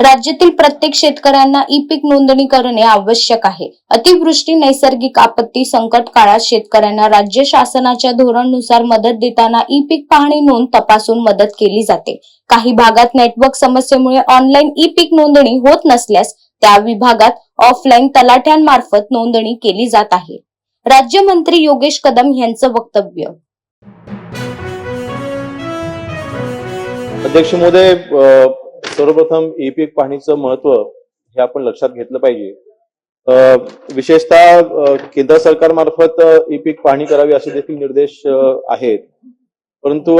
राज्यातील प्रत्येक शेतकऱ्यांना ई पीक नोंदणी करणे आवश्यक आहे. अतिवृष्टी नैसर्गिक आपत्ती संकट काळात शेतकऱ्यांना राज्य शासनाच्या धोरणानुसार मदत देताना ई पीक पाहणी नोंद तपासून मदत केली जाते. काही भागात नेटवर्क समस्येमुळे ऑनलाईन ई पीक नोंदणी होत नसल्यास त्या विभागात ऑफलाईन तलाठ्यांमार्फत नोंदणी केली जात आहे. राज्यमंत्री योगेश कदम यांचं वक्तव्य. अध्यक्ष महोदय सर्वप्रथम ई पीक पाहणीचं महत्त्व हे आपण लक्षात घेतलं पाहिजे. विशेषतः केंद्र सरकारमार्फत ई पीक पाहणी करावी असे देखील निर्देश आहेत. परंतु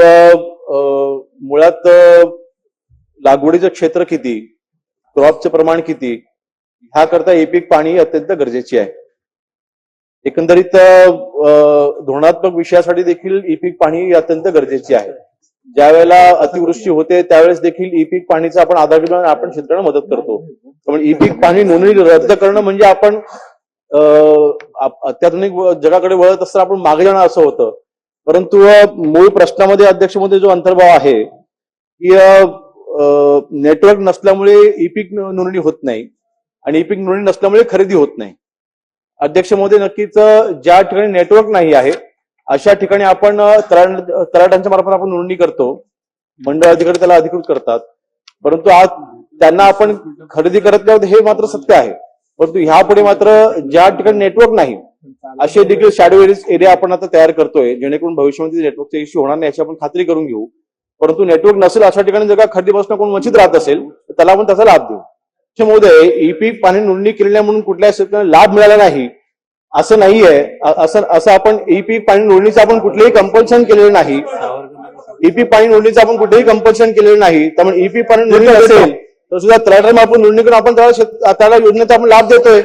मुळात लागवडीचं क्षेत्र किती क्रॉपचं प्रमाण किती ह्याकरता ई पीक पाहणी अत्यंत गरजेची आहे. एकंदरीत धोरणात्मक विषयासाठी देखील ई पीक पाहणी अत्यंत गरजेची आहे. ज्या वेळेला अतिवृष्टी होते त्यावेळेस देखील ई पीक पाणीचा आपण आधार घेऊन आपण शेतकऱ्यांना मदत करतो. त्यामुळे ई पीक पाणी नोंदणी रद्द करणं म्हणजे आपण अत्याधुनिक जगाकडे वळत असताना आपण मागे जाणं असं होतं. परंतु मूळ प्रश्नामध्ये अध्यक्षमध्ये जो अंतर्भाव आहे की नेटवर्क नसल्यामुळे ई पीक नोंदणी होत नाही आणि ई पीक नोंदणी नसल्यामुळे खरेदी होत नाही. अध्यक्ष नक्कीच ज्या ठिकाणी नेटवर्क नाही आहे अशा ठिकाणी आपण अ, मार्फत आपण नोंदणी करतो. मंडळ अधिकारी त्याला अधिकृत करतात. परंतु आज त्यांना आपण खरेदी करत नाही हे मात्र सत्य आहे. परंतु ह्यापुढे मात्र ज्या ठिकाणी नेटवर्क नाही असे देखील शॅडो एरिया आपण आता तयार करतोय. जेणेकरून भविष्यामध्ये नेटवर्कचा इश्यू होणार नाही याची आपण खात्री करून घेऊ. परंतु नेटवर्क नसेल अशा ठिकाणी जर का खरेदीपासून कोण वंचित राहत असेल तर त्याला आपण त्याचा लाभ देऊ. महोदय ई पीक पाणी नोंदणी केलेल्या म्हणून कुठल्या शेतकऱ्यांना लाभ मिळाला नाही असं नाहीये. असं असं आपण ई पीक पाणी नोंदणीचं आपण कुठलेही कंपल्शन केलेलं नाही. ई पीक पाणी नोंदणीचं आपण कुठेही कंपल्शन केलेलं नाही. त्यामुळे ई पीक पाणी नोंदणी असेल तर सुद्धा तलाठी आपण नोंदणी करून आपण त्याला त्याला योजनेचा आपण लाभ देतोय.